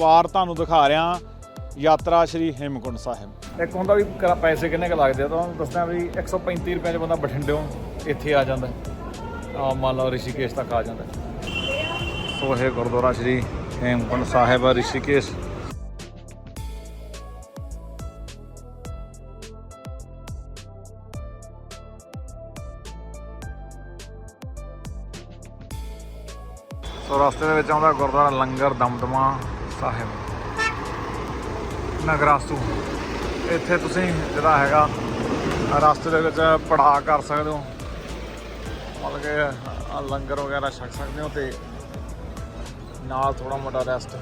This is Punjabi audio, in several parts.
ਵਾਰ ਤੁਹਾਨੂੰ ਦਿਖਾ ਰਿਹਾ ਯਾਤਰਾ ਸ਼੍ਰੀ ਹੇਮਕੁੰਟ ਸਾਹਿਬ। ਇੱਕ ਹੁੰਦਾ ਵੀ ਪੈਸੇ ਕਿੰਨੇ ਕ ਲੱਗਦੇ ਆ ਤੁਹਾਨੂੰ ਦੱਸਦਾ ਵੀ 135 ਰੁਪਏ 'ਚ ਬੰਦਾ ਬਠਿੰਡਿਓਂ ਇੱਥੇ ਆ ਜਾਂਦਾ। ਆ ਮੰਨ ਲਓ ਰਿਸ਼ੀਕੇਸ਼ ਤੱਕ ਆ ਜਾਂਦਾ। ਸੋ ਇਹ ਗੁਰਦੁਆਰਾ ਸ਼੍ਰੀ ਹੇਮਕੁੰਟ ਸਾਹਿਬ ਰਿਸ਼ੀਕੇਸ਼। ਸੋ ਰਸਤੇ ਦੇ ਵਿੱਚ ਆਉਂਦਾ ਗੁਰਦੁਆਰਾ ਲੰਗਰ ਦਮਦਮਾ। ਸਾਹਿਬ। ਨਗਰਾਸੂ ਇੱਥੇ ਤੁਸੀਂ ਜਿਹੜਾ ਹੈਗਾ, ਰਸਤੇ ਦੇ ਵਿੱਚ ਪੜਾਅ ਕਰ ਸਕਦੇ ਹੋ। ਮਤਲਬ ਕਿ ਲੰਗਰ ਵਗੈਰਾ ਛਕ ਸਕਦੇ ਹੋ ਤੇ ਨਾਲ ਥੋੜਾ ਮੋਟਾ ਰੈਸਟ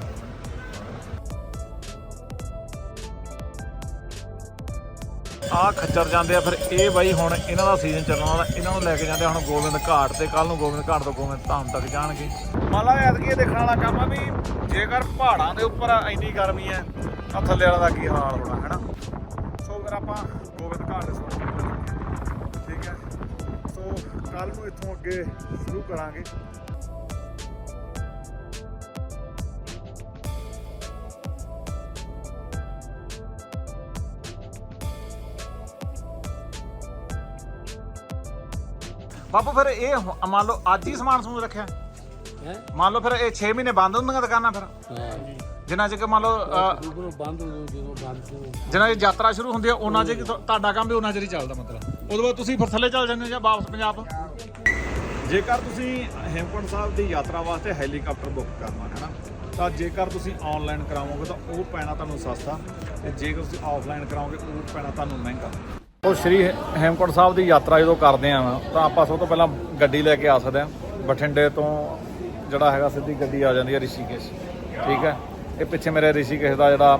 ਆਹ ਖੱਚਰ ਜਾਂਦੇ ਆ, ਫਿਰ ਇਹ ਬਾਈ ਹੁਣ ਇਹਨਾਂ ਦਾ ਸੀਜ਼ਨ ਚੱਲਣ ਵਾਲਾ, ਇਹਨਾਂ ਨੂੰ ਲੈ ਕੇ ਜਾਂਦੇ ਆ ਹੁਣ ਗੋਬਿੰਦ ਘਾਟ ਤੇ ਕੱਲ ਨੂੰ ਗੋਬਿੰਦ ਘਾਟ ਤੋਂ ਗੋਬਿੰਦ ਧਾਮ ਤੱਕ ਜਾਣਗੇ। ਮੰਨ ਐਤਕੀ ਦੇਖਣ ਵਾਲਾ ਕੰਮ ਆ ਵੀ ਜੇਕਰ ਪਹਾੜਾਂ ਦੇ ਉੱਪਰ ਇੰਨੀ ਗਰਮੀ ਹੈ, ਤਾਂ ਥੱਲੇ ਵਾਲਾ ਦਾ ਕੀ ਹਾਲ ਹੋਣਾ ਹੈਨਾ ਸੋ ਫਿਰ ਆਪਾਂ ਗੋਬਿੰਦ ਘਾਟ ਦੇ ਸੋਚ ਠੀਕ ਹੈ? ਸੋ ਕੱਲ ਨੂੰ ਇੱਥੋਂ ਅੱਗੇ ਸ਼ੁਰੂ ਕਰਾਂਗੇ। ਬਾਪੂ ਫਿਰ ਇਹ ਹੁ- ਮੰਨ ਲਓ ਅੱਜ ਹੀ ਸਮਾਨ ਸਮੂਨ ਰੱਖਿਆ। ਹੈ? ਮੰਨ ਲਓ ਫਿਰ ਇਹ 6 ਮਹੀਨੇ ਬੰਦ ਹੁੰਦੀਆਂ ਦੁਕਾਨਾਂ ਫਿਰ। ਹਾਂ। ਜਿੰਨਾ ਚਿਰ ਮੰਨ ਲਓ ਅ, ਜਦੋਂ ਬੰਦ ਹੋ ਜਦੋਂ ਬੰਦ ਹੋ ਜਿੰਨਾ ਚਿਰ ਯਾਤਰਾ ਸ਼ੁਰੂ ਹੁੰਦੀ ਹੈ ਉਹਨਾਂ ਚਿਰ ਤੁਹਾਡਾ ਕੰਮ ਵੀ ਉਹਨਾਂ ਚਿਰ ਹੀ ਚੱਲਦਾ ਮਤਲਬ। ਉਦੋਂ ਬਾਅਦ ਤੁਸੀਂ ਫਿਰ ਥੱਲੇ ਚੱਲ ਜਾਂਦੇ ਹੋ ਜਾਂ ਵਾਪਸ ਪੰਜਾਬ ਜੇਕਰ ਤੁਸੀਂ ਹੇਮਕੁੰਟ ਸਾਹਿਬ ਦੀ ਯਾਤਰਾ ਵਾਸਤੇ ਹੈਲੀਕਾਪਟਰ ਬੁੱਕ ਕਰਨਾ ਹੈ ਨਾ? ਤਾਂ ਜੇਕਰ ਤੁਸੀਂ ਆਨਲਾਈਨ ਕਰਾਵੋਗੇ ਤਾਂ ਉਹ ਪੈਣਾ ਤੁਹਾਨੂੰ ਸਸਤਾ ਤੇ ਜੇਕਰ ਤੁਸੀਂ ਆਫਲਾਈਨ ਕਰਾਓਗੇ ਉਹ ਪੈਣਾ ਤੁਹਾਨੂੰ ਮਹਿੰਗਾ। ਉਹ ਸ਼੍ਰੀ ਹੇਮਕੁੰਟ ਸਾਹਿਬ ਦੀ ਯਾਤਰਾ ਜਦੋਂ ਕਰਦੇ ਆ ਨਾ, ਤਾਂ ਆਪਾਂ ਸਭ ਤੋਂ ਪਹਿਲਾਂ ਗੱਡੀ ਲੈ ਕੇ ਆ ਸਕਦੇ ਆ। ਬਠਿੰਡੇ ਤੋਂ ਜਿਹੜਾ ਹੈਗਾ ਸਿੱਧੀ ਗੱਡੀ ਆ ਜਾਂਦੀ ਹੈ ਰਿਸ਼ੀਕੇਸ਼। ਠੀਕ ਹੈ? ਇਹ ਪਿੱਛੇ ਮੇਰੇ ਰਿਸ਼ੀਕੇਸ਼ ਦਾ ਜਿਹੜਾ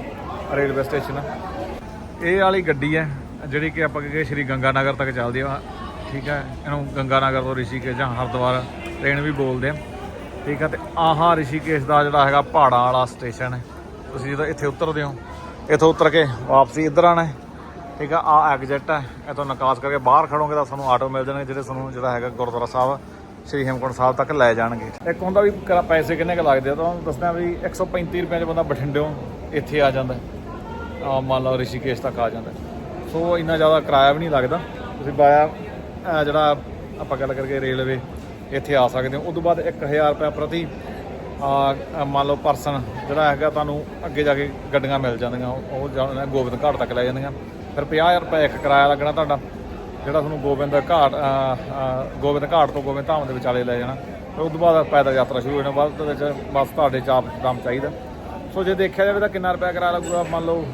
ਰੇਲਵੇ ਸਟੇਸ਼ਨ ਹੈ ਇਹ ਵਾਲੀ ਗੱਡੀ ਹੈ, ਜਿਹੜੀ ਕਿ ਆਪਾਂ ਕਹੇ ਸ਼੍ਰੀ ਗੰਗਾ ਨਗਰ ਤੱਕ ਚੱਲਦੀ ਆ। ਠੀਕ ਹੈ? ਇਹਨੂੰ ਗੰਗਾ ਨਗਰ ਤੋਂ ਰਿਸ਼ੀਕੇਸ਼ ਜਾਂ ਹਰਿਦੁਆਰ ਟ੍ਰੇਨ ਵੀ ਬੋਲਦੇ ਆ। ਠੀਕ ਹੈ? ਤੇ ਆਹ ਰਿਸ਼ੀਕੇਸ਼ ਦਾ ਜਿਹੜਾ ਹੈਗਾ ਪਹਾੜਾਂ ਵਾਲਾ ਸਟੇਸ਼ਨ ਹੈ। ਤੁਸੀਂ ਜਦੋਂ ਇੱਥੇ ਉਤਰਦੇ ਹੋ, ਇੱਥੋਂ ਉਤਰ ਕੇ ਵਾਪਸੀ ਇੱਧਰ ਆਣਾ ਹੈ। ਠੀਕ ਆ ਆ ਐਗਜ਼ਿਟ ਹੈ ਇਥੋਂ ਨਿਕਾਸ ਕਰਕੇ ਬਾਹਰ ਖੜੋਗੇ ਤਾਂ ਤੁਹਾਨੂੰ ਆਟੋ ਮਿਲ ਜਾਣਗੇ, ਜਿਹੜੇ ਤੁਹਾਨੂੰ ਜਿਹੜਾ ਹੈਗਾ ਗੁਰਦੁਆਰਾ ਸਾਹਿਬ, ਸ਼੍ਰੀ ਹੇਮਕੁੰਟ ਸਾਹਿਬ ਤੱਕ ਲੈ ਜਾਣਗੇ। ਇੱਕ ਹੁੰਦਾ ਵੀ ਕ- ਪੈਸੇ ਕਿੰਨੇ ਕ ਲੱਗਦੇ ਆ? ਤੁਹਾਨੂੰ ਦੱਸਦਾ ਵੀ 135 ਰੁਪਏ 'ਚ ਬੰਦਾ ਬਠਿੰਡਿਓਂ ਇੱਥੇ ਆ ਜਾਂਦਾ। ਆ ਮੰਨ ਲਓ ਰਿਸ਼ੀਕੇਸ਼ ਤੱਕ ਆ ਜਾਂਦਾ। ਸੋ ਇੰਨਾ ਜ਼ਿਆਦਾ ਕਿਰਾਇਆ ਵੀ ਨਹੀਂ ਲੱਗਦਾ। ਤੁਸੀਂ ਬਾਇਆ ਜਿਹੜਾ ਆਪਾਂ ਗੱਲ ਕਰਕੇ ਰੇਲਵੇ ਇੱਥੇ ਆ ਸਕਦੇ ਹੋ। ਉਸ ਤੋਂ ਬਾਅਦ 1000 ਰੁਪਏ ਪ੍ਰਤੀ ਮੰਨ ਲਓ ਪਰਸਨ ਜਿਹੜਾ ਹੈਗਾ ਤੁਹਾਨੂੰ ਅੱਗੇ ਜਾ ਕੇ ਗੱਡੀਆਂ ਮਿਲ ਜਾਂਦੀਆਂ। ਉਹ ਗੋਬਿੰਦ ਘਾਟ ਤੱਕ ਲੈ ਜਾਂਦੀਆਂ। ਫਿਰ 50000 ਰੁਪਏ ਇੱਕ ਕਿਰਾਇਆ ਲੱਗਣਾ ਤੁਹਾਡਾ, ਜਿਹੜਾ ਤੁਹਾਨੂੰ ਗੋਬਿੰਦ ਘਾਟ ਗੋਬਿੰਦ ਘਾਟ ਤੋਂ ਗੋਬਿੰਦ ਧਾਮ ਦੇ ਵਿਚਾਲੇ ਲੈ ਜਾਣਾ। ਫਿਰ ਉਸ ਤੋਂ ਬਾਅਦ ਪੈਦਲ ਯਾਤਰਾ ਸ਼ੁਰੂ ਹੋ ਜਾਣਾ ਬਾਅਦ ਦੇ ਵਿੱਚ ਬਸ ਤੁਹਾਡੇ ਚਾਪ ਦਮ ਚਾਹੀਦਾ। ਸੋ ਜੇ ਦੇਖਿਆ ਜਾਵੇ ਤਾਂ ਕਿੰਨਾ ਰੁਪਇਆ ਕਿਰਾਇਆ ਲੱਗੂਗਾ, ਮੰਨ ਲਓ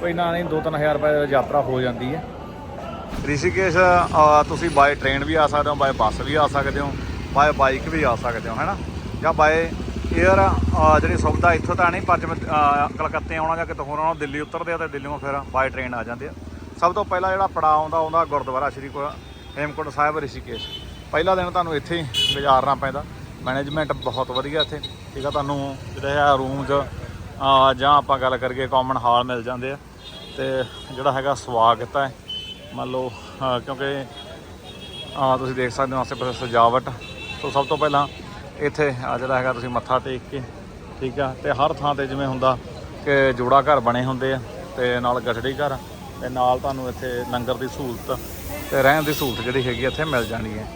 ਕੋਈ ਨਾ ਨਹੀਂ 2-3000 ਰੁਪਏ ਦੀ ਯਾਤਰਾ ਹੋ ਜਾਂਦੀ ਹੈ। ਰਿਸ਼ੀਕੇਸ਼ ਤੁਸੀਂ ਬਾਏ ਟ੍ਰੇਨ ਵੀ ਆ ਸਕਦੇ ਹੋ ਬਾਏ ਬੱਸ ਵੀ ਆ ਸਕਦੇ ਹੋ ਬਾਏ ਬਾਈਕ ਵੀ ਆ ਸਕਦੇ ਹੋ ਹੈਨਾ ਜਾਂ ਬਾਏ ਏਅਰ ਜਿਹੜੀ ਸੁਵਿਧਾ ਇੱਥੋਂ ਤਾਂ ਨਹੀਂ ਪਰ ਜਿਵੇਂ ਕਲਕੱਤੇ ਆਉਣਾ ਜਾਂ ਕਿਤੇ ਹੋਰ ਆਉਣਾ, ਦਿੱਲੀ ਉਤਰਦੇ ਆ ਤੇ ਦਿੱਲੀੋਂ ਫਿਰ ਬਾਏ ਟ੍ਰੇਨ ਆ ਜਾਂਦੇ ਆ। ਸਭ ਤੋਂ ਪਹਿਲਾਂ ਜਿਹੜਾ ਪੜਾਅ ਆਉਂਦਾ ਆਉਂਦਾ ਗੁਰਦੁਆਰਾ ਸ਼੍ਰੀ ਕੋ- ਹੇਮਕੁੰਟ ਸਾਹਿਬ, ਰਿਸ਼ੀਕੇਸ਼। ਪਹਿਲਾ ਦਿਨ ਤੁਹਾਨੂੰ ਇੱਥੇ ਹੀ ਗੁਜ਼ਾਰਨਾ ਪੈਂਦਾ। ਮੈਨੇਜਮੈਂਟ ਬਹੁਤ ਵਧੀਆ ਇੱਥੇ। ਠੀਕ ਆ, ਤੁਹਾਨੂੰ ਜਿਹੜੇ ਆ ਰੂਮਸ ਜਾਂ ਆਪਾਂ ਗੱਲ ਕਰੀਏ ਕਾਮਨ ਹਾਲ ਮਿਲ ਜਾਂਦੇ ਆ। ਤੇ ਜਿਹੜਾ ਹੈਗਾ ਸਵਾਗਤ ਹੈ ਮੰਨ ਲਓ ਕਿਉਂਕਿ ਤੁਸੀਂ ਦੇਖ ਸਕਦੇ ਹੋ ਆਸੇ ਪਾਸੇ ਸਜਾਵਟ। ਸੋ ਸਭ ਤੋਂ ਪਹਿਲਾਂ ਇੱਥੇ ਆ ਜਿਹੜਾ ਹੈਗਾ ਤੁਸੀਂ ਮੱਥਾ ਟੇਕ ਕੇ, ਠੀਕ ਆ, ਤੇ ਹਰ ਥਾਂ ਤੇ ਜਿਵੇਂ ਹੁੰਦਾ ਕਿ ਜੋੜਾ ਘਰ ਬਣੇ ਹੁੰਦੇ ਆ, ਤੇ ਨਾਲ ਗਠੜੀ ਘਰ, ਤੇ ਨਾਲ ਤੁਹਾਨੂੰ ਇੱਥੇ ਲੰਗਰ ਦੀ ਸਹੂਲਤ, ਤੇ ਰਹਿਣ ਦੀ ਸਹੂਲਤ ਜਿਹੜੀ ਹੈਗੀ ਇੱਥੇ ਮਿਲ ਜਾਣੀ ਹੈ।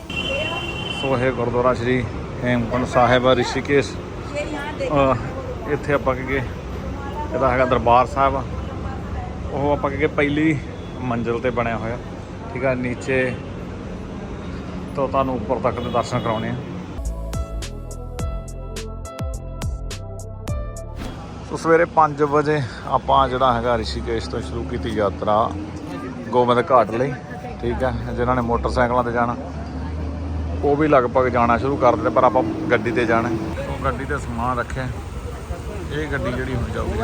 ਸੋ ਇਹ ਗੁਰਦੁਆਰਾ ਸ਼੍ਰੀ ਹੇਮਕੁੰਟ ਸਾਹਿਬ ਰਿਸ਼ੀਕੇਸ਼ ਇੱਥੇ ਆਪਾਂ ਕਹੀਏ, ਇਹਦਾ ਹੈਗਾ ਦਰਬਾਰ ਸਾਹਿਬ, ਉਹ ਆਪਾਂ ਕਹੀਏ, ਪਹਿਲੀ ਮੰਜ਼ਿਲ ਤੇ ਬਣਿਆ ਹੋਇਆ, ਠੀਕ ਆ, ਨੀਚੇ ਤੋਂ ਤੁਹਾਨੂੰ ਉੱਪਰ ਤੱਕ ਦੇ ਦਰਸ਼ਨ ਕਰਾਉਣੇ ਆ। ਸੋ ਸਵੇਰੇ 5 ਵਜੇ ਆਪਾਂ ਜਿਹੜਾ ਹੈਗਾ ਰਿਸ਼ੀਕੇਸ਼ ਤੋਂ ਸ਼ੁਰੂ ਕੀਤੀ ਯਾਤਰਾ ਗੋਬਿੰਦ ਘਾਟ ਲਈ, ਠੀਕ ਹੈ, ਜਿਨ੍ਹਾਂ ਨੇ ਮੋਟਰਸਾਈਕਲਾਂ ਤੇ ਜਾਣਾ। ਉਹ ਵੀ ਲਗਭਗ ਜਾਣਾ ਸ਼ੁਰੂ ਕਰ ਦਿੱਤੇ, ਪਰ ਆਪਾਂ ਗੱਡੀ ਤੇ ਜਾਣਾ ਉਹ ਗੱਡੀ ਤੇ ਸਮਾਨ ਰੱਖਿਆ ਇਹ ਗੱਡੀ ਜਿਹੜੀ ਹੁਣ ਜਾਊਗੀ।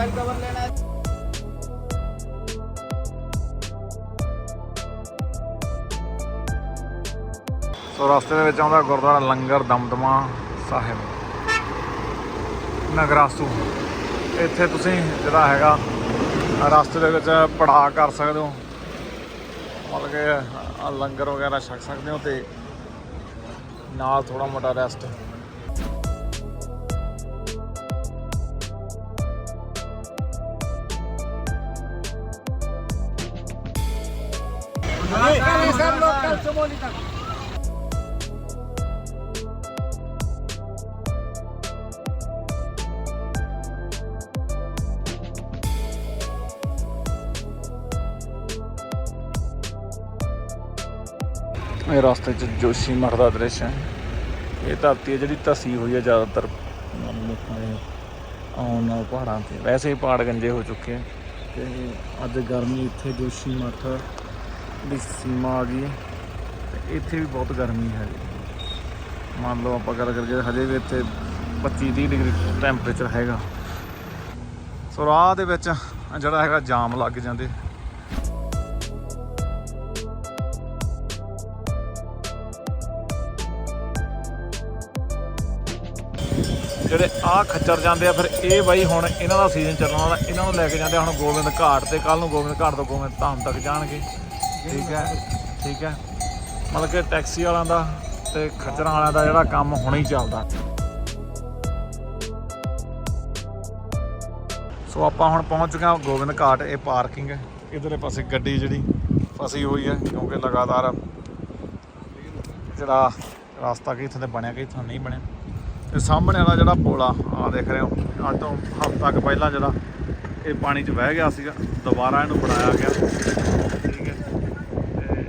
ਸੋ ਰਸਤੇ ਦੇ ਵਿੱਚ ਆਉਂਦਾ ਗੁਰਦੁਆਰਾ ਲੰਗਰ ਦਮਦਮਾ ਸਾਹਿਬ। ਨਗਰਾਸੂ। ਇੱਥੇ ਤੁਸੀਂ ਜਿਹੜਾ ਹੈਗਾ, ਰਸਤੇ ਦੇ ਵਿੱਚ ਪੜਾ ਕਰ ਸਕਦੇ ਹੋ। ਮਤਲਬ ਕਿ ਲੰਗਰ ਵਗੈਰਾ ਛਕ ਸਕਦੇ ਹੋ ਤੇ ਨਾਲ ਥੋੜਾ ਮੋਟਾ ਰੈਸਟ ਲੋਕਲ ਸਮੋਲੀ ਤੱਕ ਇਹ ਰਸਤੇ 'ਚ ਜੋਸ਼ੀ ਮਠ ਦਾ ਦ੍ਰਿਸ਼ ਹੈ। ਇਹ ਧਰਤੀ ਹੈ ਜਿਹੜੀ ਧਸੀ ਹੋਈ ਹੈ ਜ਼ਿਆਦਾਤਰ। ਲੋਕਾਂ ਦੇ ਆਉਣ ਨਾਲ ਪਹਾੜਾਂ ਤੇ। ਵੈਸੇ ਹੀ ਪਹਾੜ ਗੰਜੇ ਹੋ ਚੁੱਕੇ ਆ। ਤੇ ਅੱਜ ਗਰਮੀ ਇੱਥੇ ਜੋਸ਼ੀ ਮਠ ਦੀ ਸੀਮਾ ਆ ਗਈ ਹੈ, ਤੇ ਇੱਥੇ ਵੀ ਬਹੁਤ ਗਰਮੀ ਹੈ। ਮੰਨ ਲਓ ਆਪਾਂ ਗੱਲ ਕਰੀਏ, ਹਜੇ ਵੀ ਇੱਥੇ 25 30 ਡਿਗਰੀ ਟੈਂਪਰੇਚਰ ਹੈਗਾ। ਸੋ ਰਾਹ ਦੇ ਵਿੱਚ ਜਿਹੜਾ ਹੈਗਾ ਜਾਮ ਲੱਗ ਜਾਂਦੇ। ਜਿਹੜੇ ਆ ਖੱਚਰ ਜਾਂਦੇ ਆ, ਫਿਰ ਇਹ ਬਾਈ ਹੁਣ ਇਹਨਾਂ ਦਾ ਸੀਜ਼ਨ ਚੱਲਣ ਵਾਲਾ, ਇਹਨਾਂ ਨੂੰ ਲੈ ਕੇ ਜਾਂਦੇ ਆ ਹੁਣ ਗੋਬਿੰਦ ਘਾਟ ਤੇ ਕੱਲ ਨੂੰ ਗੋਬਿੰਦ ਘਾਟ ਤੋਂ ਗੋਬਿੰਦ ਧਾਮ ਤੱਕ ਜਾਣਗੇ। ਠੀਕ ਹੈ ਠੀਕ ਹੈ। ਮਤਲਬ ਕਿ ਟੈਕਸੀ ਵਾਲਿਆਂ ਦਾ ਤੇ ਖੱਚਰਾਂ ਵਾਲਿਆਂ ਦਾ ਜਿਹੜਾ ਕੰਮ ਹੁਣ ਹੀ ਚੱਲਦਾ। ਸੋ ਆਪਾਂ ਹੁਣ ਪਹੁੰਚ ਚੁੱਕੇ ਹਾਂ ਗੋਬਿੰਦ ਘਾਟ, ਇਹ ਪਾਰਕਿੰਗ ਹੈ। ਇਧਰਲੇ ਪਾਸੇ ਗੱਡੀ ਜਿਹੜੀ ਫਸੀ ਹੋਈ ਹੈ, ਕਿਉਂਕਿ ਲਗਾਤਾਰ ਜਿਹੜਾ ਰਸਤਾ ਕਿ ਇੱਥੇ ਤੇ ਬਣਿਆ ਕਿ ਇੱਥੋਂ ਨਹੀਂ ਬਣਿਆ। ਤੇ ਸਾਹਮਣੇ ਵਾਲਾ ਜਿਹੜਾ ਪੁਲ ਆ ਆ ਦੇਖ ਰਹੇ ਹੋ ਅੱਜ ਤੋਂ ਹਫ਼ਤਾ ਕੁ ਪਹਿਲਾਂ ਜਿਹੜਾ ਇਹ ਪਾਣੀ 'ਚ ਵਹਿ ਗਿਆ ਸੀਗਾ ਦੁਬਾਰਾ ਇਹਨੂੰ ਬਣਾਇਆ ਗਿਆ। ਠੀਕ ਹੈ। ਤੇ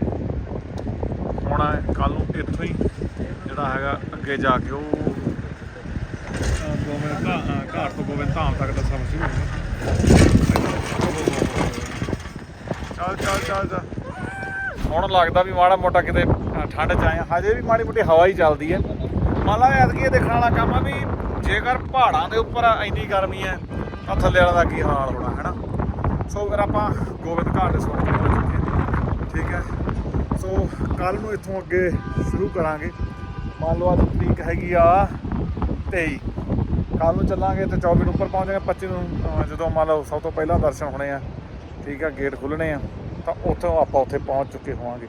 ਹੁਣ ਕੱਲ ਨੂੰ ਇੱਥੋਂ ਹੀ ਜਿਹੜਾ ਹੈਗਾ ਅੱਗੇ ਜਾ ਕੇ ਉਹ ਅਹ, ਗੋਬਿੰਦ ਘਾਟ ਤੋਂ ਗੋਬਿੰਦ ਧਾਮ ਤੱਕ ਦਾ ਸਫ਼ਰ ਸ਼ੁਰੂ ਹੋਊਗਾ ਚੱਲ ਚੱਲ ਚੱਲ ਚੱਲ। ਹੁਣ ਲੱਗਦਾ ਵੀ ਮਾੜਾ ਮੋਟਾ ਕਿਤੇ ਠੰਡ ਚ ਆਏ ਹਜੇ ਵੀ ਮਾੜੀ ਮੋਟੀ ਹਵਾ ਹੀ ਚੱਲਦੀ ਹੈ। ਮੰਨ ਲਾ ਐਤਕੀ ਇਹ ਦੇਖਣ ਵਾਲਾ ਕੰਮ ਆ ਵੀ ਜੇਕਰ ਪਹਾੜਾਂ ਦੇ ਉੱਪਰ ਇੰਨੀ ਗਰਮੀ ਹੈ, ਤਾਂ ਥੱਲੇ ਵਾਲਾ ਦਾ ਕੀ ਹਾਲ ਹੋਣਾ, ਹੈ ਨਾ? ਸੋ ਫਿਰ ਆਪਾਂ ਗੋਬਿੰਦ ਘਾਟ ਦੇ ਸੋਚ ਪਹੁੰਚ ਚੁੱਕੇ ਠੀਕ ਹੈ? ਸੋ ਕੱਲ ਨੂੰ ਇੱਥੋਂ ਅੱਗੇ ਸ਼ੁਰੂ ਕਰਾਂਗੇ। ਮੰਨ ਲਓ ਅੱਜ ਤਰੀਕ ਹੈਗੀ ਆ 23 ਕੱਲ ਨੂੰ ਚੱਲਾਂਗੇ ਤੇ 24 ਨੂੰ ਉੱਪਰ ਪਹੁੰਚਾਂਗੇ 25 ਨੂੰ ਜਦੋਂ ਮੰਨ ਲਓ ਸਭ ਤੋਂ ਪਹਿਲਾਂ ਦਰਸ਼ਨ ਹੋਣੇ ਆ। ਠੀਕ ਆ, ਗੇਟ ਖੁੱਲਣੇ ਆ, ਤਾਂ ਉੱਥੋਂ ਆਪਾਂ ਉੱਥੇ ਪਹੁੰਚ ਚੁੱਕੇ ਹੋਵਾਂਗੇ।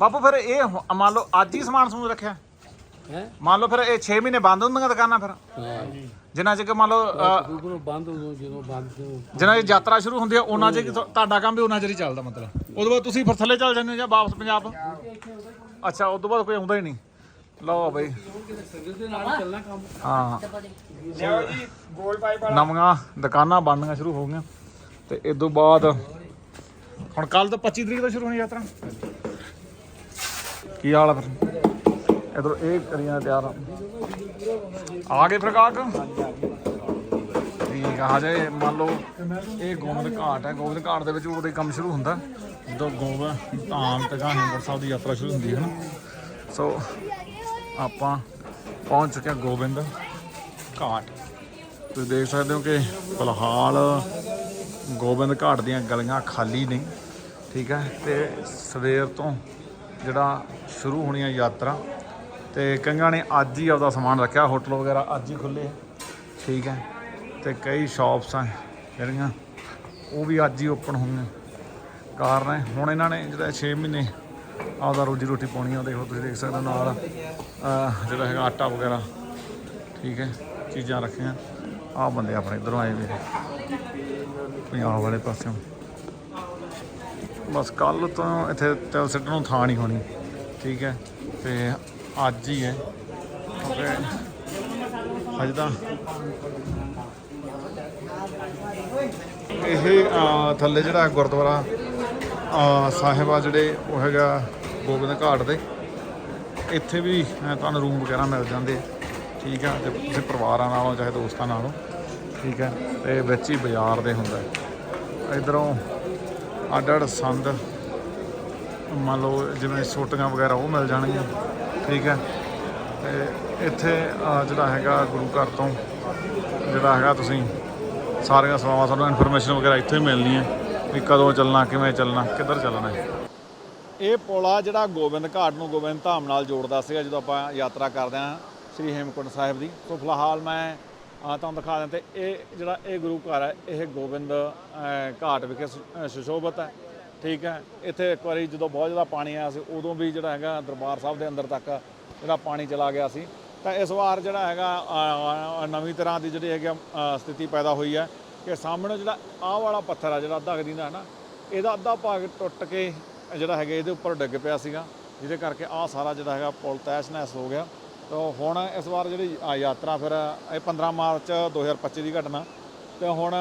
ਬਾਪੂ, ਫਿਰ ਇਹ ਮੰਨ ਲਓ ਅੱਜ ਹੀ ਸਮਾਨ ਸਮੂਨ ਰੱਖਿਆ? ਮੰਨ ਲਓ ਫਿਰ ਇਹ 6 ਮਹੀਨੇ ਬੰਦ ਹੁੰਦੀਆਂ ਦੁਕਾਨਾਂ ਫਿਰ? ਜਿੰਨਾ ਚਿਰ ਮੰਨ ਲਓ ਜਿੰਨਾ ਚਿਰ ਯਾਤਰਾ ਸ਼ੁਰੂ ਹੁੰਦੀ ਹੈ ਉਹਨਾਂ ਚਿਰ ਤੁਹਾਡਾ ਕੰਮ ਵੀ ਉਹਨਾਂ ਚਿਰ ਚੱਲਦਾ ਮਤਲਬ। ਉਦੋਂ ਬਾਅਦ ਤੁਸੀਂ ਫਿਰ ਥੱਲੇ ਚੱਲ ਜਾਂਦੇ ਜਾਂ ਵਾਪਸ ਪੰਜਾਬ? ਅੱਛਾ ਉਦੋਂ ਬਾਅਦ ਕੋਈ ਆਉਂਦਾ ਹੀ ਨਹੀਂ। ਲਓ ਬਈ। ਸੰਗਤ ਨਵੀਆਂ ਦੁਕਾਨਾਂ ਬਣਨੀਆਂ ਸ਼ੁਰੂ ਹੋ ਗਈਆਂ। ਤੇ ਇਸ ਤੋਂ ਬਾਅਦ ਹੁਣ ਕੱਲ ਤੋਂ 25 ਤਰੀਕ ਤੋਂ ਸ਼ੁਰੂ ਹੋਣੀ ਯਾਤਰਾ। ਕੀ ਹਾਲ ਆ ਇਧਰ ਇਹ ਕਰੀਆਂ ਤਿਆਰ ਆ। ਆ ਗਏ ਫਿਰ ਕਾਕ ਠੀਕ ਆ, ਹਜੇ ਮੰਨ ਲਓ ਇਹ ਗੋਬਿੰਦ ਘਾਟ ਹੈ ਗੋਬਿੰਦ ਘਾਟ ਦੇ ਵਿੱਚ ਉਦੋਂ ਹੀ ਕੰਮ ਸ਼ੁਰੂ ਹੁੰਦਾ। ਜਦੋਂ ਗੋਬਿੰਦ ਧਾਮ ਤੇ ਹਰਿਮੰਦਰ ਸਾਹਿਬ ਦੀ ਯਾਤਰਾ ਸ਼ੁਰੂ ਹੁੰਦੀ ਹੈ ਨਾ। ਸੋ ਆਪਾਂ ਪਹੁੰਚ ਚੁੱਕੇ ਹਾਂ ਗੋਬਿੰਦ ਘਾਟ। ਤੁਸੀਂ ਦੇਖ ਸਕਦੇ ਹੋ ਕਿ ਫਿਲਹਾਲ ਗੋਬਿੰਦ ਘਾਟ ਦੀਆਂ ਗਲੀਆਂ ਖਾਲੀ ਨਹੀਂ ਠੀਕ ਹੈ, ਤੇ ਸਵੇਰ ਤੋਂ ਜਿਹੜਾ ਸ਼ੁਰੂ ਹੋਣੀ ਹੈ ਯਾਤਰਾ ਤੇ ਕਈਆਂ ਨੇ ਅੱਜ ਹੀ ਆਪਦਾ ਸਮਾਨ ਰੱਖਿਆ, ਹੋਟਲ ਵਗੈਰਾ ਅੱਜ ਹੀ ਖੁੱਲੇ ਠੀਕ ਹੈ। ਤੇ ਕਈ ਸ਼ਾਪਸ ਆ ਜਿਹੜੀਆਂ, ਉਹ ਵੀ ਅੱਜ ਹੀ ਓਪਨ ਹੋਈਆਂ। ਕਾਰਨ ਹੈ, ਹੁਣ ਇਹਨਾਂ ਨੇ ਜਿਹੜਾ 6 ਮਹੀਨੇ ਆਪਦਾ ਰੋਜੀ ਰੋਟੀ ਪਾਉਣੀ ਆ, ਦੇਖੋ ਤੁਸੀਂ ਦੇਖ ਸਕਦੇ ਹੋ ਨਾਲ ਜਿਹੜਾ ਹੈਗਾ ਆਟਾ ਵਗੈਰਾ। ਠੀਕ ਹੈ, ਚੀਜ਼ਾਂ ਰੱਖੀਆਂ। ਆਹ ਬੰਦੇ ਆਪਣੇ ਇਧਰੋਂ ਆਏ ਮੇਰੇ ਪੰਜਾਬ ਵਾਲੇ ਪਾਸਿਓਂ। ਬਸ ਕੱਲ ਤੋਂ ਇੱਥੇ ਤਿਲ ਸਿੱਟਣ ਨੂੰ ਥਾਂ ਨਹੀਂ ਹੋਣੀ। ਠੀਕ ਹੈ, ਤੇ ਅੱਜ ਹੀ ਹੈ। ਕਿਉਂਕਿ ਅੱਜ ਤਾਂ ਇਹ ਥੱਲੇ ਜਿਹੜਾ ਗੁਰਦੁਆਰਾ ਸਾਹਿਬ ਆ ਜਿਹੜੇ, ਉਹ ਹੈਗਾ ਗੋਬਿੰਦ ਘਾਟ ਦੇ। ਇੱਥੇ ਵੀ ਤੁਹਾਨੂੰ ਰੂਮ ਵਗੈਰਾ ਮਿਲ ਜਾਂਦੇ। ਠੀਕ ਆ, ਜੇ ਤੁਸੀਂ ਪਰਿਵਾਰਾਂ ਨਾਲੋਂ, ਚਾਹੇ ਦੋਸਤਾਂ ਨਾਲੋਂ। ਠੀਕ ਹੈ ਤੇ ਵਿੱਚ ਹੀ ਬਾਜ਼ਾਰ ਦੇ ਹੁੰਦਾ। ਇਧਰੋਂ ਅੱਡ ਅੱਡ ਸੰਦ, ਮੰਨ ਲਓ, ਜਿਵੇਂ ਛੋਟੀਆਂ ਵਗੈਰਾ, ਉਹ ਮਿਲ ਜਾਣਗੀਆਂ। ਠੀਕ ਹੈ। ਤੇ ਇੱਥੇ ਜਿਹੜਾ ਹੈਗਾ ਗੁਰੂ ਘਰ ਤੋਂ, ਜਿਹੜਾ ਹੈਗਾ ਤੁਸੀਂ ਸਾਰੀਆਂ ਸੇਵਾਵਾਂ, ਤੁਹਾਨੂੰ ਇਨਫੋਰਮੇਸ਼ਨ ਵਗੈਰਾ ਇੱਥੋਂ ਹੀ ਮਿਲਣੀ ਹੈ ਵੀ ਕਦੋਂ ਚੱਲਣਾ, ਕਿਵੇਂ ਚੱਲਣਾ, ਕਿੱਧਰ ਚੱਲਣਾ ਹੈ। ਇਹ ਪੁਲ ਜਿਹੜਾ ਗੋਬਿੰਦ ਘਾਟ ਨੂੰ ਗੋਬਿੰਦ ਧਾਮ ਨਾਲ ਜੋੜਦਾ ਸੀਗਾ ਜਦੋਂ ਆਪਾਂ ਯਾਤਰਾ ਕਰਦੇ ਹਾਂ ਸ੍ਰੀ ਹੇਮਕੁੰਟ ਸਾਹਿਬ ਦੀ। ਸੋ ਫਿਲਹਾਲ ਮੈਂ ਤੁਹਾਨੂੰ ਦਿਖਾ ਦਿਆਂ ਤੇ ਇਹ ਜਿਹੜਾ ਇਹ ਗੁਰੂ ਘਰ ਹੈ, ਇਹ ਗੋਬਿੰਦ ਘਾਟ ਵਿਖੇ ਸੁਸ਼ੋਭਿਤ ਹੈ। ਠੀਕ ਹੈ ਇੱਥੇ ਇੱਕ ਵਾਰੀ ਜਦੋਂ ਬਹੁਤ ਜ਼ਿਆਦਾ ਪਾਣੀ ਆਇਆ ਸੀ ਉਦੋਂ ਵੀ ਜਿਹੜਾ ਹੈਗਾ ਦਰਬਾਰ ਸਾਹਿਬ ਦੇ ਅੰਦਰ ਤੱਕ ਜਿਹੜਾ ਪਾਣੀ ਚਲਾ ਗਿਆ ਸੀ। ਤਾਂ ਇਸ ਵਾਰ ਜਿਹੜਾ ਹੈਗਾ ਨਵੀਂ ਤਰ੍ਹਾਂ ਦੀ ਜਿਹੜੀ ਹੈਗੀ ਆ, ਸਥਿਤੀ ਪੈਦਾ ਹੋਈ ਹੈ ਕਿ ਸਾਹਮਣੇ ਜਿਹੜਾ ਆਹ ਵਾਲਾ ਪੱਥਰ ਆ ਜਿਹੜਾ ਅੱਧਾ ਕੁ ਹੈ ਨਾ ਇਹਦਾ ਅੱਧਾ ਭਾਗ ਟੁੱਟ ਕੇ ਜਿਹੜਾ ਹੈਗਾ ਇਹਦੇ ਉੱਪਰ ਡਿੱਗ ਪਿਆ ਸੀਗਾ ਜਿਹਦੇ ਕਰਕੇ ਆਹ ਸਾਰਾ ਜਿਹੜਾ ਹੈਗਾ ਪੁਲ ਤੈਸ਼ ਨੈਸ ਹੋ ਗਿਆ। ਤਾਂ ਹੁਣ ਇਸ ਵਾਰ ਜਿਹੜੀ ਯਾਤਰਾ ਫਿਰ ਇਹ 15 ਮਾਰਚ 2025 ਦੀ ਘਟਨਾ ਤੇ ਹੁਣ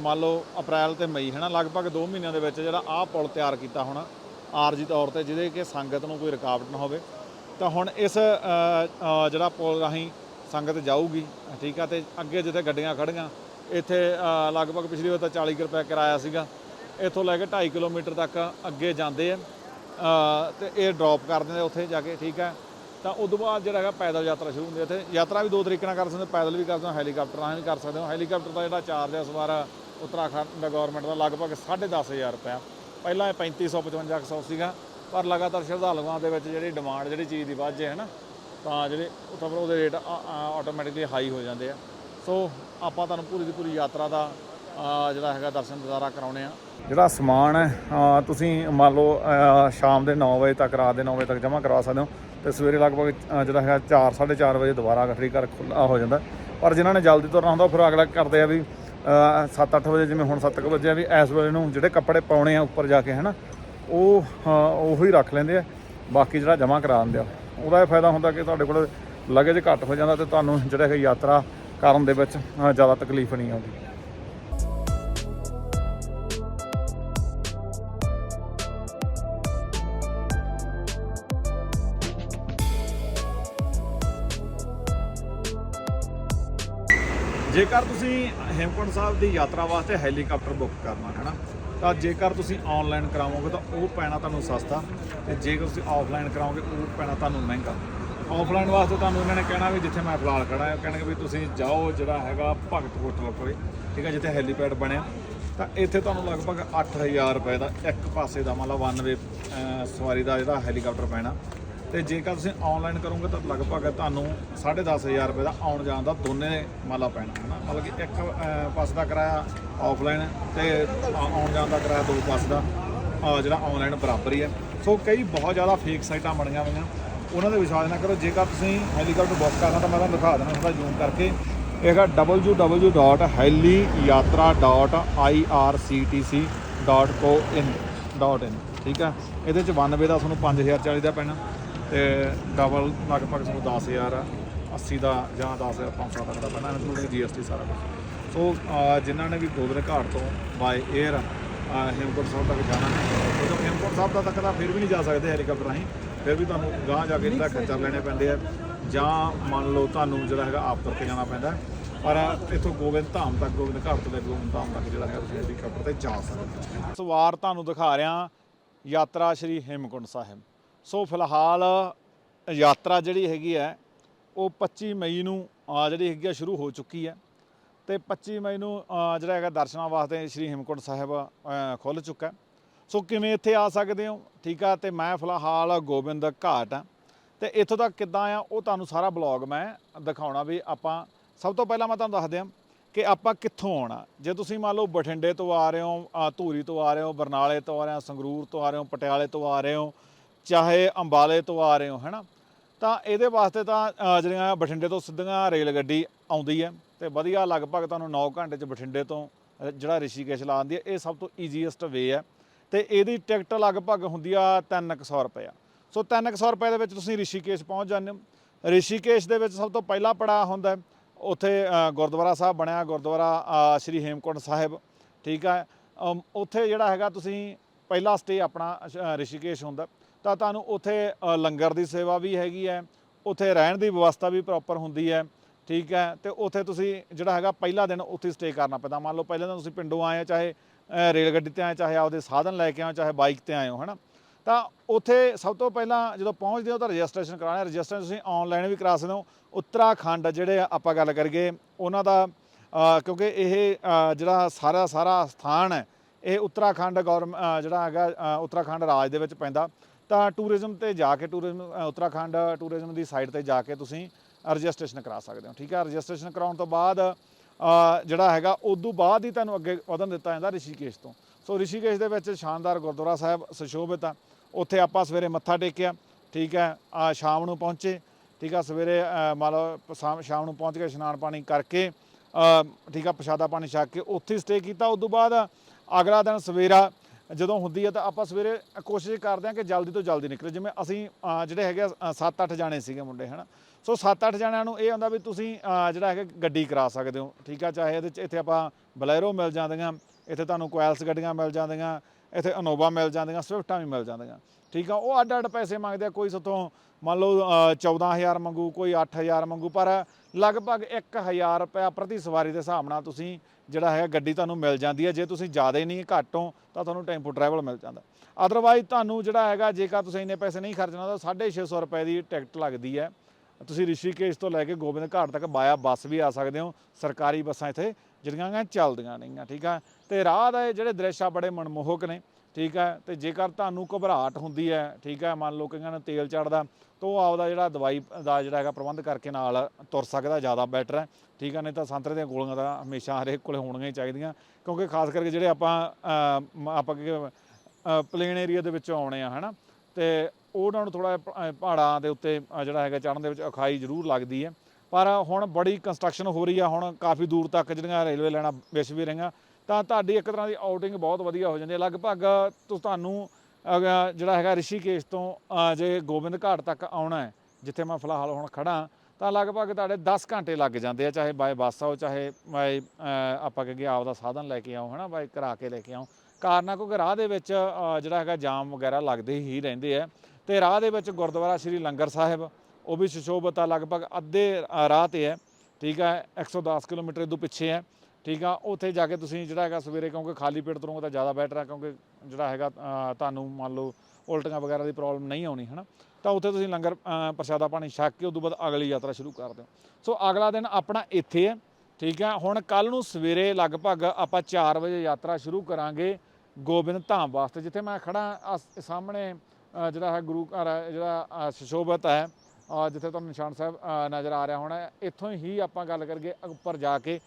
ਮੰਨ ਲਓ ਅਪ੍ਰੈਲ ਤੇ ਮਈ ਹੈ ਨਾ ਲਗਭਗ 2 ਮਹੀਨਿਆਂ ਦੇ ਵਿੱਚ ਜਿਹੜਾ ਆਹ ਪੁਲ ਤਿਆਰ ਕੀਤਾ ਹੁਣ ਆਰਜੀ ਤੌਰ ਤੇ ਜਿਹਦੇ ਕਿ ਸੰਗਤ ਨੂੰ ਕੋਈ ਰੁਕਾਵਟ ਨਾ ਹੋਵੇ। ਤਾਂ ਹੁਣ ਇਸ ਜਿਹੜਾ ਪੁਲ ਰਾਹੀਂ ਸੰਗਤ ਜਾਊਗੀ ਠੀਕ ਆ ਤੇ ਅੱਗੇ ਜਿੱਥੇ ਗੱਡੀਆਂ ਖੜੀਆਂ ਇੱਥੇ ਲਗਭਗ ਪਿਛਲੀ ਵਾਰ ਤਾਂ 40 ਕੁ ਰੁਪਏ ਕਿਰਾਇਆ ਸੀਗਾ। ਇੱਥੋਂ ਲੈ ਕੇ 2.5 ਕਿਲੋਮੀਟਰ ਤੱਕ ਅੱਗੇ ਜਾਂਦੇ ਆ ਅ, ਤੇ ਇਹ ਡ੍ਰੌਪ ਕਰ ਦਿੰਦੇ ਉੱਥੇ ਜਾ ਕੇ ਠੀਕ ਹੈ ਤਾਂ ਉਦੋਂ ਬਾਅਦ ਜਿਹੜਾ ਹੈਗਾ ਪੈਦਲ ਯਾਤਰਾ ਸ਼ੁਰੂ ਹੁੰਦੀ ਹੈ। ਇੱਥੇ ਯਾਤਰਾ ਵੀ ਦੋ ਤਰੀਕੇ ਨਾਲ ਕਰ ਸਕਦੇ ਹੋ। ਪੈਦਲ ਵੀ ਕਰ ਸਕਦੇ ਹੋ, ਹੈਲੀਕਾਪਟਰ ਰਾਹੀਂ ਵੀ ਕਰ ਸਕਦੇ ਹੋ। ਹੈਲੀਕਾਪਟਰ ਦਾ ਜਿਹੜਾ ਚਾਰਜ ਹੈ ਇਸ ਵਾਰ ਉੱਤਰਾਖੰਡ ਦਾ ਗਵਰਨਮੈਂਟ ਦਾ ਲਗਭਗ 10500 ਰੁਪਏ ਪਹਿਲਾਂ ਇਹ 3500 5500 ਸੀਗਾ, ਪਰ ਲਗਾਤਾਰ ਸ਼ਰਧਾਲੂਆਂ ਦੇ ਵਿੱਚ ਜਿਹੜੀ ਡਿਮਾਂਡ ਜਿਹੜੀ ਚੀਜ਼ ਦੀ ਵੱਧ ਜੇ ਹੈ ਨਾ, ਤਾਂ ਜਿਹੜੇ ਉੱਥੋਂ ਫਿਰ ਉਹਦੇ ਰੇਟ ਆਟੋਮੈਟਿਕਲੀ ਹਾਈ ਹੋ ਜਾਂਦੇ ਆ। ਸੋ ਆਪਾਂ ਤੁਹਾਨੂੰ ਪੂਰੀ ਦੀ ਪੂਰੀ ਯਾਤਰਾ ਦਾ ਜਿਹੜਾ ਹੈਗਾ ਦਰਸ਼ਨ ਦਿਦਾਰਾ ਕਰਾਉਣੇ ਆ। ਜਿਹੜਾ ਸਮਾਨ ਹੈ ਤੁਸੀਂ ਮੰਨ ਲਓ ਸ਼ਾਮ ਦੇ 9 ਵਜੇ ਤੱਕ, ਰਾਤ ਦੇ 9 ਵਜੇ ਤੱਕ ਜਮ੍ਹਾਂ ਕਰਵਾ ਸਕਦੇ ਹੋ। ਤੇ ਸਵੇਰੇ ਲਗਭਗ ਜਿਹੜਾ ਹੈਗਾ 4 4:30 ਵਜੇ ਦੁਬਾਰਾ ਗੱਠੜੀ ਘਰ ਖੁੱਲ੍ਹਾ ਹੋ ਜਾਂਦਾ। ਪਰ ਜਿਨ੍ਹਾਂ ਨੇ ਜਲਦੀ ਤੁਰਨਾ ਹੁੰਦਾ ਉਹ ਫਿਰ ਅਗਲਾ ਕਰਦੇ ਆ ਵੀ 7-8 ਵਜੇ ਜਿਵੇਂ ਹੁਣ 7 ਵਜੇ ਆ ਵੀ ਇਸ ਵੇਲੇ ਨੂੰ ਜਿਹੜੇ ਕੱਪੜੇ ਪਾਉਣੇ ਆ ਉੱਪਰ ਜਾ ਕੇ ਹਨਾ ਉਹ ਅ, ਉਹੀ ਰੱਖ ਲੈਂਦੇ ਆ। ਬਾਕੀ ਜਿਹੜਾ ਜਮ੍ਹਾਂ ਕਰਾ ਦਿੰਦੇ ਆ। ਉਹਦਾ ਇਹ ਫਾਇਦਾ ਹੁੰਦਾ ਕਿ ਤੁਹਾਡੇ ਕੋਲ ਲਗੇਜ ਘੱਟ ਹੋ ਜਾਂਦਾ ਤੇ ਤੁਹਾਨੂੰ ਜਿਹੜਾ ਹੈ ਯਾਤਰਾ ਕਰਨ ਦੇ ਵਿੱਚ ਜ਼ਿਆਦਾ ਤਕਲੀਫ ਨਹੀਂ ਆਉਂਦੀ। ਜੇਕਰ ਤੁਸੀਂ ਹੇਮਕੁੰਟ ਸਾਹਿਬ ਦੀ ਯਾਤਰਾ ਵਾਸਤੇ ਹੈਲੀਕਾਪਟਰ ਬੁੱਕ ਕਰਨਾ, ਹੈ ਨਾ? ਤਾਂ ਜੇਕਰ ਤੁਸੀਂ ਆਨਲਾਈਨ ਕਰਾਵੋਗੇ ਤਾਂ ਉਹ ਪੈਣਾ ਤੁਹਾਨੂੰ ਸਸਤਾ ਤੇ ਜੇਕਰ ਤੁਸੀਂ ਆਫਲਾਈਨ ਕਰਾਓਗੇ, ਉਹ ਪੈਣਾ ਤੁਹਾਨੂੰ ਮਹਿੰਗਾ। ਆਫਲਾਈਨ ਵਾਸਤੇ ਤੁਹਾਨੂੰ ਇਹਨਾਂ ਨੇ ਕਹਿਣਾ ਵੀ ਜਿੱਥੇ ਮੈਂ ਫਿਲਹਾਲ ਖੜਾ ਹਾਂ, ਕਹਿਣਗੇ ਵੀ ਤੁਸੀਂ ਜਾਓ ਜਿਹੜਾ ਹੈਗਾ ਭਗਤ ਹੋਟਲ ਕੋਲੇ, ਠੀਕ ਹੈ, ਜਿੱਥੇ ਹੈਲੀਪੈਡ ਬਣਿਆ। ਤਾਂ ਇੱਥੇ ਤੁਹਾਨੂੰ ਲਗਭਗ 8000 ਰੁਪਏ ਦਾ ਇੱਕ ਪਾਸੇ ਦਾ ਮਤਲਬ ਵਨ ਵੇ ਸਵਾਰੀ ਦਾ ਜਿਹੜਾ ਹੈਲੀਕਾਪਟਰ ਪੈਣਾ। ਤੇ ਜੇਕਰ ਤੁਸੀਂ ਆਨਲਾਈਨ ਕਰੋਗੇ ਤਾਂ ਲਗਭਗ ਤੁਹਾਨੂੰ 10500 ਰੁਪਏ ਦਾ ਆਉਣ ਜਾਣ ਦਾ ਦੋਨੇ ਮਾਲਾ ਪੈਣਾ ਹੈ ਨਾ ਮਤਲਬ ਕਿ ਇੱਕ ਪਾਸ ਦਾ ਕਿਰਾਇਆ ਆਫਲਾਈਨ ਤੇ ਆਉਣ ਜਾਣ ਦਾ ਕਿਰਾਇਆ ਦੋ ਪਾਸ ਦਾ ਜਿਹੜਾ ਆਨਲਾਈਨ ਬਰਾਬਰ ਹੀ ਹੈ। ਸੋ ਕਈ ਬਹੁਤ ਜ਼ਿਆਦਾ ਫੇਕ ਸਾਈਟਾਂ ਬਣੀਆਂ ਹੋਈਆਂ। ਉਹਨਾਂ ਦੇ ਵਿਸ਼ਵਾਸ ਨਾ ਕਰੋ, ਜੇਕਰ ਤੁਸੀਂ ਹੈਲੀਕਾਪਟਰ ਬੁੱਕ ਕਰਨਾ ਤਾਂ ਮੈਂ ਤੁਹਾਨੂੰ ਦਿਖਾ ਦੇਣਾ ਥੋੜਾ ਜ਼ੂਮ ਕਰਕੇ। ਇਹ ਹੈਗਾ www.heli.irctc.co.in ਠੀਕ ਆ ਇਹਦੇ ਚ 92 ਦਾ ਤੁਹਾਨੂੰ 5040 ਦਾ ਪੈਣਾ। ਤੇ ਡਬਲ ਲਗਭਗ ਤੁਹਾਨੂੰ 10000 ਆ 80 ਦਾ ਜਾਂ 10500 ਤੱਕ ਦਾ ਪੈਣਾ ਇਨਕਲੂਡਿੰਗ ਜੀਐਸਟੀ ਸਾਰਾ ਕੁਝ ਸੋ ਜਿਨ੍ਹਾਂ ਨੇ ਵੀ ਗੋਬਿੰਦ ਘਾਟ ਤੋਂ ਬਾਏ 에ਅਰ ਹੇਮਕੁੰਟ ਸਾਹਿਬ ਤੱਕ ਜਾਣਾ ਹੈ ਜਦੋਂ ਹੇਮਕੁੰਟ ਸਾਹਿਬ ਦਾ ਤੱਕ ਤਾਂ ਫਿਰ ਵੀ ਨਹੀਂ ਜਾ ਸਕਦੇ ਹੈਲੀਕਾਪਟਰ ਰਾਹੀਂ, ਫਿਰ ਵੀ ਤੁਹਾਨੂੰ ਗਾਂਹ ਜਾ ਕੇ ਇਹਦਾ ਖੱਚਰ ਲੈਣੇ ਪੈਂਦੇ ਆ। ਜਾਂ ਮੰਨ ਲਓ ਤੁਹਾਨੂੰ ਜਿਹੜਾ ਹੈਗਾ ਆਪ ਤੁਰ ਕੇ ਜਾਣਾ ਪੈਂਦਾ ਪਰ ਇੱਥੋਂ ਗੋਬਿੰਦ ਧਾਮ ਤੱਕ, ਗੋਬਿੰਦ ਘਾਟ ਤੋਂ ਲੈ ਗੋਬਿੰਦ ਧਾਮ ਤੱਕ ਜਿਹੜਾ ਹੈਗਾ ਤੁਸੀਂ ਹੈਲੀਕਾਪਟਰ ਤੇ ਜਾ ਸਕਦੇ ਹੋ। ਸਵਾਰ ਤੁਹਾਨੂੰ ਦਿਖਾ ਰਿਹਾ, ਯਾਤਰਾ ਸ਼੍ਰੀ ਹੇਮਕੁੰਟ ਸਾਹਿਬ। ਸੋ ਫਿਲਹਾਲ ਯਾਤਰਾ ਜਿਹੜੀ ਹੈਗੀ ਹੈ ਉਹ 25 ਮਈ ਨੂੰ ਅਹ, ਜਿਹੜੀ ਹੈਗੀ ਆ ਸ਼ੁਰੂ ਹੋ ਚੁੱਕੀ ਹੈ। ਤੇ 25 ਮਈ ਨੂੰ ਜਿਹੜਾ ਹੈਗਾ ਦਰਸ਼ਨਾਂ ਵਾਸਤੇ ਸ਼੍ਰੀ ਹੇਮਕੁੰਟ ਸਾਹਿਬ ਖੁੱਲ ਚੁੱਕਾ ਸੋ ਕਿਵੇਂ ਇੱਥੇ ਆ ਸਕਦੇ ਹੋ? ਠੀਕ ਆ ਤੇ ਮੈਂ ਫਿਲਹਾਲ ਗੋਬਿੰਦ ਘਾਟ ਆ ਤੇ ਇੱਥੋਂ ਤੱਕ ਕਿੱਦਾਂ ਆ ਉਹ ਤੁਹਾਨੂੰ ਸਾਰਾ ਬਲੌਗ ਮੈਂ ਦਿਖਾਉਣਾ ਵੀ ਆਪਾਂ ਸਭ ਤੋਂ ਪਹਿਲਾਂ ਮੈਂ ਤੁਹਾਨੂੰ ਦੱਸ ਦਿਆਂ ਕਿ ਆਪਾਂ ਕਿੱਥੋਂ ਆਉਣਾ। ਜੇ ਤੁਸੀਂ ਮੰਨ ਲਓ ਬਠਿੰਡੇ ਤੋਂ ਆ ਰਹੇ ਹੋ ਧੂਰੀ ਤੋਂ ਆ ਰਹੇ ਹੋ ਬਰਨਾਲੇ ਤੋਂ ਆ ਰਹੇ ਹੋ ਸੰਗਰੂਰ ਤੋਂ ਆ ਰਹੇ ਹੋ ਪਟਿਆਲੇ ਤੋਂ ਆ ਰਹੇ ਹੋ ਚਾਹੇ ਅੰਬਾਲੇ ਤੋਂ ਆ ਰਹੇ ਹੋ ਹੈਨਾ ਤਾਂ ਇਹਦੇ ਵਾਸਤੇ ਤਾਂ ਜਿਹੜੀਆਂ ਬਠਿੰਡੇ ਤੋਂ ਸਿੱਧੀਆਂ ਰੇਲ ਗੱਡੀ ਆਉਂਦੀ ਹੈ ਤੇ ਵਧੀਆ ਲਗਭਗ ਤੁਹਾਨੂੰ 9 ਘੰਟੇ ਚ ਬਠਿੰਡੇ ਤੋਂ ਜਿਹੜਾ ਰਿਸ਼ੀਕੇਸ਼ ਲਾਉਂਦੀ ਹੈ, ਇਹ ਸਭ ਤੋਂ ਈਜ਼ੀਐਸਟ ਵੇ ਹੈ ਤੇ ਇਹਦੀ ਟਿਕਟ ਲਗਭਗ ਹੁੰਦੀ ਆ 300 ਰੁਪਏ। ਸੋ 300 ਰੁਪਏ ਦੇ ਵਿੱਚ ਤੁਸੀਂ ਰਿਸ਼ੀਕੇਸ਼ ਪਹੁੰਚ ਜਾਂਦੇ ਹੋ। ਰਿਸ਼ੀਕੇਸ਼ ਦੇ ਵਿੱਚ ਸਭ ਤੋਂ ਪਹਿਲਾ ਪੜਾਅ ਹੁੰਦਾ ਉੱਥੇ ਗੁਰਦੁਆਰਾ ਸਾਹਿਬ ਬਣਿਆ, ਗੁਰਦੁਆਰਾ ਸ਼੍ਰੀ ਹੇਮਕੁੰਟ ਸਾਹਿਬ, ਠੀਕ ਹੈ? ਉੱਥੇ ਜਿਹੜਾ ਹੈਗਾ ਤੁਸੀਂ ਪਹਿਲਾ ਸਟੇ ਆਪਣਾ ਰਿਸ਼ੀਕੇਸ਼ ਹੁੰਦਾ। ਤਾਂ ਤੁਹਾਨੂੰ ਉੱਥੇ ਲੰਗਰ ਦੀ ਸੇਵਾ ਵੀ ਹੈਗੀ ਹੈ, ਉੱਥੇ ਰਹਿਣ ਦੀ ਵਿਵਸਥਾ ਵੀ ਪ੍ਰੋਪਰ ਹੁੰਦੀ ਹੈ, ਠੀਕ ਹੈ, ਤੇ ਉੱਥੇ ਤੁਸੀਂ ਜਿਹੜਾ ਹੈਗਾ ਪਹਿਲਾ ਦਿਨ ਉੱਥੇ ਸਟੇ ਕਰਨਾ ਪੈਂਦਾ। ਮੰਨ ਲਓ ਪਹਿਲੇ ਦਿਨ ਤੁਸੀਂ ਪਿੰਡੋਂ ਆਏ ਚਾਹੇ ਰੇਲ ਗੱਡੀ ਤੇ ਆਏ, ਚਾਹੇ ਆਪਦੇ ਸਾਧਨ ਲੈ ਕੇ ਆਏ ਚਾਹੇ ਬਾਈਕ ਤੇ ਆਏ ਹੋ, ਹਨਾ? ਤਾਂ ਉੱਥੇ ਸਭ ਤੋਂ ਪਹਿਲਾਂ ਜਦੋਂ ਪਹੁੰਚਦੇ ਹੋ ਤਾਂ ਰਜਿਸਟ੍ਰੇਸ਼ਨ ਕਰਾਉਣਾ ਰਜਿਸਟ੍ਰੇਸ਼ਨ ਤੁਸੀਂ ਆਨਲਾਈਨ ਵੀ ਕਰਾ ਸਕਦੇ ਹੋ। ਉੱਤਰਾਖੰਡ ਜਿਹੜੇ ਆਪਾਂ ਗੱਲ ਕਰੀਏ, ਉਹਨਾਂ ਦਾ ਕਿਉਂਕਿ ਇਹ ਜਿਹੜਾ ਸਾਰਾ ਸਾਰਾ ਸਥਾਨ ਹੈ, ਇਹ ਉੱਤਰਾਖੰਡ ਗੌਰਮ ਜਿਹੜਾ ਹੈਗਾ ਉੱਤਰਾਖੰਡ ਰਾਜ ਦੇ ਵਿੱਚ ਪੈਂਦਾ। ਤਾਂ ਟੂਰਿਜ਼ਮ ਤੇ ਜਾ ਕੇ ਟੂਰਿਜ਼ਮ ਉੱਤਰਾਖੰਡ ਟੂਰਿਜ਼ਮ ਦੀ ਸਾਈਟ ਤੇ ਜਾ ਕੇ ਤੁਸੀਂ ਰਜਿਸਟ੍ਰੇਸ਼ਨ ਕਰਾ ਸਕਦੇ ਹੋ, ਠੀਕ ਹੈ ਰਜਿਸਟ੍ਰੇਸ਼ਨ ਕਰਾਉਣ ਤੋਂ ਬਾਅਦ ਜਿਹੜਾ ਹੈਗਾ, ਉਦੋਂ ਬਾਅਦ ਹੀ ਤੁਹਾਨੂੰ ਅੱਗੇ ਵਧਣ ਦਿੱਤਾ ਜਾਂਦਾ ਰਿਸ਼ੀਕੇਸ਼ ਤੋਂ। ਸੋ ਰਿਸ਼ੀਕੇਸ਼ ਦੇ ਵਿੱਚ ਸ਼ਾਨਦਾਰ ਗੁਰਦੁਆਰਾ ਸਾਹਿਬ ਸੁਸ਼ੋਭਿਤ ਆ। ਉੱਥੇ ਆਪਾਂ ਸਵੇਰੇ ਮੱਥਾ ਟੇਕਿਆ, ਠੀਕ ਹੈ ਆ ਸ਼ਾਮ ਨੂੰ ਪਹੁੰਚੇ, ਠੀਕ ਆ? ਸਵੇਰੇ ਮੰਨ ਲਓ ਸ਼ਾਮ ਸ਼ਾਮ ਨੂੰ ਪਹੁੰਚ ਕੇ ਇਸ਼ਨਾਨ ਪਾਣੀ ਕਰਕੇ ਠੀਕ ਆ? ਪ੍ਰਸ਼ਾਦਾ ਪਾਣੀ ਛਕ ਕੇ ਉੱਥੇ ਸਟੇ ਕੀਤਾ। ਉਸ ਤੋਂ ਬਾਅਦ ਅਗਲਾ ਦਿਨ ਸਵੇਰਾ ਜਦੋਂ ਹੁੰਦੀ ਹੈ ਤਾਂ ਆਪਾਂ ਸਵੇਰੇ ਕੋਸ਼ਿਸ਼ ਕਰਦੇ ਹਾਂ ਕਿ ਜਲਦੀ ਤੋਂ ਜਲਦੀ ਨਿਕਲੇ। ਜਿਵੇਂ ਅਸੀਂ ਜਿਹੜੇ ਹੈਗੇ 7-8 ਜਾਣੇ ਸੀਗੇ ਮੁੰਡੇ, ਹਨਾ? ਸੋ 7-8 ਜਣਿਆਂ ਨੂੰ ਇਹ ਹੁੰਦਾ ਵੀ ਤੁਸੀਂ ਜਿਹੜਾ ਹੈਗਾ, ਗੱਡੀ ਕਰਾ ਸਕਦੇ ਹੋ, ਠੀਕ ਆ? ਚਾਹੇ ਇਹਦੇ ਚ, ਇੱਥੇ ਆਪਾਂ ਬਲੈਰੋ ਮਿਲ ਜਾਂਦੀਆਂ, ਇੱਥੇ ਤੁਹਾਨੂੰ ਕੁਐਲਸ ਗੱਡੀਆਂ ਮਿਲ ਜਾਂਦੀਆਂ, ਇੱਥੇ ਅਨੋਵਾ ਮਿਲ ਜਾਂਦੀਆਂ, ਸਵਿਫਟਾਂ ਵੀ ਮਿਲ ਜਾਂਦੀਆਂ, ਠੀਕ ਆ? ਉਹ ਅੱਡ ਅੱਡ ਪੈਸੇ ਮੰਗਦੇ ਆ, ਕੋਈ ਸਤੋਂ ਮੰਨ ਲਓ ਅ, 14000 ਮੰਗੂ ਕੋਈ 8000 ਮੰਗੂ ਪਰ ਲਗਭਗ 1000 ਰੁਪਇਆ ਪ੍ਰਤੀ ਸਵਾਰੀ ਦੇ ਹਿਸਾਬ ਨਾਲ ਤੁਸੀਂ ਜਿਹੜਾ ਹੈ ਗੱਡੀ ਤੁਹਾਨੂੰ ਮਿਲ ਜਾਂਦੀ ਹੈ। ਜੇ ਤੁਸੀਂ ਜ਼ਿਆਦਾ ਹੀ ਨਹੀਂ ਘੱਟ ਹੋ ਤਾਂ ਤੁਹਾਨੂੰ ਟੈਂਪੂ ਟਰੈਵਲ ਮਿਲ ਜਾਂਦਾ। ਅਦਰਵਾਈਜ਼ ਤੁਹਾਨੂੰ ਜਿਹੜਾ ਹੈਗਾ ਜੇਕਰ ਤੁਸੀਂ ਇੰਨੇ ਪੈਸੇ ਨਹੀਂ ਖਰਚਣਾ ਤਾਂ 650 ਰੁਪਏ ਦੀ ਟਿਕਟ ਲੱਗਦੀ ਹੈ। ਤੁਸੀਂ ਰਿਸ਼ੀਕੇਸ਼ ਤੋਂ ਲੈ ਕੇ ਗੋਬਿੰਦ ਘਾਟ ਤੱਕ ਬਾਇਆ ਬੱਸ ਵੀ ਆ ਸਕਦੇ ਹੋ। ਸਰਕਾਰੀ ਬੱਸਾਂ ਇੱਥੇ ਜਿਹੜੀਆਂ ਚੱਲਦੀਆਂ ਨਹੀਂਆਂ ਠੀਕ ਆ? ਤੇ ਰਾਹ ਦੇ ਜਿਹੜੇ ਦ੍ਰਿਸ਼ ਆ ਬੜੇ ਮਨਮੋਹਕ ਨੇ। ਠੀਕ ਹੈ? ਤੇ ਜੇਕਰ ਤੁਹਾਨੂੰ ਘਬਰਾਹਟ ਹੁੰਦੀ ਹੈ ਠੀਕ ਹੈ ਮੰਨ ਲਓ ਕਈਆਂ ਨੂੰ ਤੇਲ ਚੜਦਾ ਤਾਂ ਉਹ ਆਪਦਾ ਜਿਹੜਾ ਦਵਾਈ ਦਾ ਜਿਹੜਾ ਹੈਗਾ ਪ੍ਰਬੰਧ ਕਰਕੇ ਨਾਲ ਤੁਰ ਸਕਦਾ ਜ਼ਿਆਦਾ ਬੈਟਰ ਹੈ। ਠੀਕ ਹੈ? ਨਹੀਂ ਤਾਂ ਸੰਤਰੇ ਦੀਆਂ ਗੋਲੀਆਂ ਤਾਂ ਹਮੇਸ਼ਾ ਹਰੇਕ ਕੋਲੇ ਹੋਣੀਆਂ ਹੀ ਚਾਹੀਦੀਆਂ ਕਿਉਂਕਿ ਖਾਸ ਕਰਕੇ ਜਿਹੜੇ ਆਪਾਂ ਅਹ, ਮ- ਆਪਾਂ ਪਲੇਨ ਏਰੀਆ ਦੇ ਵਿੱਚੋਂ ਆਉਣੇ ਆ ਹਨਾ? ਤੇ ਉਹਨਾਂ ਨੂੰ ਥੋੜਾ ਪਹਾੜਾਂ ਦੇ ਉੱਤੇ ਜਿਹੜਾ ਹੈਗਾ ਚੜ੍ਹਨ ਦੇ ਵਿੱਚ ਅਖਾਈ ਜ਼ਰੂਰ ਲੱਗਦੀ ਹੈ। ਪਰ ਹੁਣ ਬੜੀ ਕੰਸਟਰਕਸ਼ਨ ਹੋ ਰਹੀ ਆ ਹੁਣ ਕਾਫੀ ਦੂਰ ਤੱਕ ਜਿਹੜੀਆਂ ਰੇਲਵੇ ਲਾਈਨਾਂ ਵਿਛ ਵੀ ਰਹੀਆਂ ਤਾਂ ਤੁਹਾਡੀ ਇੱਕ ਤਰ੍ਹਾਂ ਦੀ ਆਊਟਿੰਗ ਬਹੁਤ ਵਧੀਆ ਹੋ ਜਾਂਦੀ ਹੈ। ਲਗਭਗ ਤੁ- ਤੁਹਾਨੂੰ ਜਿਹੜਾ ਹੈਗਾ ਰਿਸ਼ੀਕੇਸ਼ ਤੋਂ ਜੇ ਗੋਬਿੰਦ ਘਾਟ ਤੱਕ ਆਉਣਾ ਹੈ, ਜਿੱਥੇ ਮੈਂ ਫਿਲਹਾਲ ਹੁਣ ਖੜਾ ਤਾਂ ਲਗਭਗ ਤੁਹਾਡੇ 10 ਘੰਟੇ ਲੱਗ ਜਾਂਦੇ ਆ, ਚਾਹੇ ਬਾਏ ਬੱਸ ਆਓ, ਚਾਹੇ ਬਾਏ ਆਪਾਂ ਕਹਿੰਗੇ ਆਪ ਦਾ ਸਾਧਨ ਲੈ ਕੇ ਆਓ, ਹਨਾ, ਬਾਏ ਕਰਾ ਕੇ ਲੈ ਕੇ ਆਓ। ਕਾਰਨ ਕਿਉਂਕਿ ਰਾਹ ਦੇ ਵਿੱਚ ਜਿਹੜਾ ਹੈਗਾ ਜਾਮ ਵਗੈਰਾ ਲੱਗਦੇ ਹੀ ਰਹਿੰਦੇ ਆ। ਤੇ ਰਾਹ ਦੇ ਵਿੱਚ ਗੁਰਦੁਆਰਾ ਸ੍ਰੀ ਲੰਗਰ ਸਾਹਿਬ, ਉਹ ਵੀ ਸੁਸ਼ੋਭਿਤ ਲਗਭਗ ਅੱਧੇ ਰਾਹ ਤੇ ਹੈ। ਠੀਕ ਹੈ 110 ਕਿਲੋਮੀਟਰ ਤੋਂ ਪਿੱਛੇ ਹੈ। ਠੀਕ ਆ ਉੱਥੇ ਜਾ ਕੇ ਤੁਸੀਂ ਜਿਹੜਾ ਹੈਗਾ ਸਵੇਰੇ ਕਿਉਂਕਿ ਖਾਲੀ ਪੇਟ ਤੁਰੋਗੇ ਤਾਂ ਜ਼ਿਆਦਾ ਬੈਟਰ ਹੈ ਕਿਉਂਕਿ ਜਿਹੜਾ ਹੈਗਾ ਤੁਹਾਨੂੰ ਮੰਨ ਲਓ ਉਲਟੀਆਂ ਵਗੈਰਾ ਦੀ ਪ੍ਰੋਬਲਮ ਨਹੀਂ ਆਉਣੀ ਹਨਾ? ਤਾਂ ਉੱਥੇ ਤੁਸੀਂ ਲੰਗਰ ਪ੍ਰਸ਼ਾਦਾ ਪਾਣੀ ਛਕ ਕੇ ਉਦੋਂ ਬਾਅਦ ਅਗਲੀ ਯਾਤਰਾ ਸ਼ੁਰੂ ਕਰ ਦਿਓ। ਸੋ ਅਗਲਾ ਦਿਨ ਆਪਣਾ ਇੱਥੇ ਹੈ ਠੀਕ ਹੈ ਹੁਣ ਕੱਲ ਨੂੰ ਸਵੇਰੇ ਲਗਭਗ ਆਪਾਂ 4 ਵਜੇ ਯਾਤਰਾ ਸ਼ੁਰੂ ਕਰਾਂਗੇ ਗੋਬਿੰਦ ਧਾਮ ਵਾਸਤੇ ਜਿੱਥੇ ਮੈਂ ਖੜਾ ਆਹ ਸਾਹਮਣੇ ਜਿਹੜਾ ਹੈ ਗੁਰੂ ਘਰ ਜਿਹੜਾ ਅ, ਸੁਸ਼ੋਭਿਤ ਹੈ ਜਿੱਥੇ ਤੁਹਾਨੂੰ ਨਿਸ਼ਾਨ ਸਾਹਿਬ ਨਜ਼ਰ ਆ ਰਿਹਾ ਹੋਣਾ ਇੱਥੋਂ ਹੀ ਆਪਾਂ ਗੱਲ ਕਰਕੇ ਉੱਪਰ ਜਾ ਕੇ